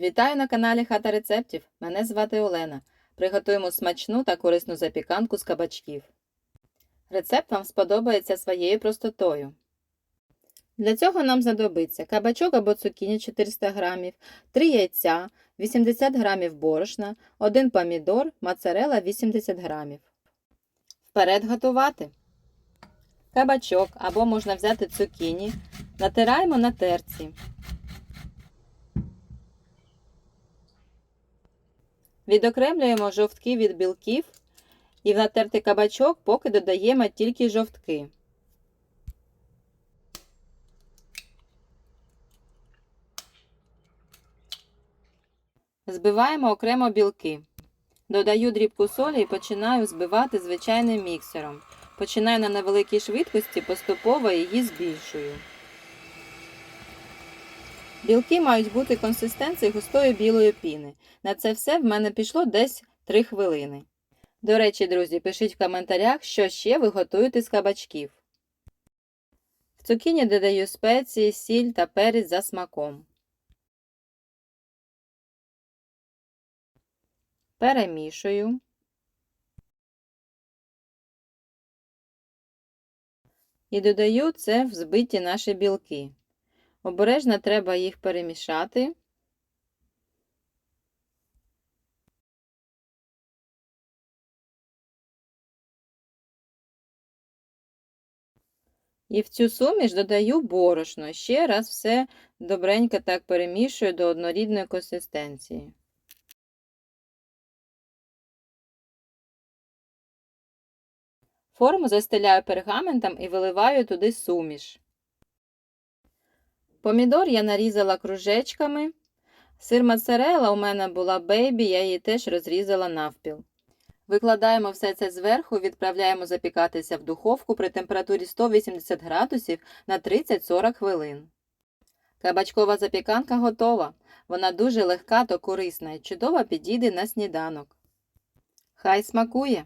Вітаю на каналі Хата рецептів. Мене звати Олена. Приготуємо смачну та корисну запіканку з кабачків. Рецепт вам сподобається своєю простотою. Для цього нам знадобиться кабачок або цукіні 400 г, 3 яйця, 80 г борошна, 1 помідор, моцарела 80 г. Вперед готувати. Кабачок або можна взяти цукіні. Натираємо на терці. Відокремлюємо жовтки від білків і в натертий кабачок поки додаємо тільки жовтки. Збиваємо окремо білки. Додаю дрібку солі і починаю збивати звичайним міксером. Починаю на невеликій швидкості, поступово її збільшую. Білки мають бути консистенції густої білої піни. На це все в мене пішло десь 3 хвилини. До речі, друзі, пишіть в коментарях, що ще ви готуєте з кабачків. В цукіні додаю спеції, сіль та перець за смаком. Перемішую. І додаю це в збиті наші білки. Обережно треба їх перемішати. І в цю суміш додаю борошно. Ще раз все добренько так перемішую до однорідної консистенції. Форму застеляю пергаментом і виливаю туди суміш. Помідор я нарізала кружечками. Сир моцарелла у мене була бейбі, я її теж розрізала навпіл. Викладаємо все це зверху, відправляємо запікатися в духовку при температурі 180 градусів на 30-40 хвилин. Кабачкова запіканка готова. Вона дуже легка та корисна і чудово підійде на сніданок. Хай смакує!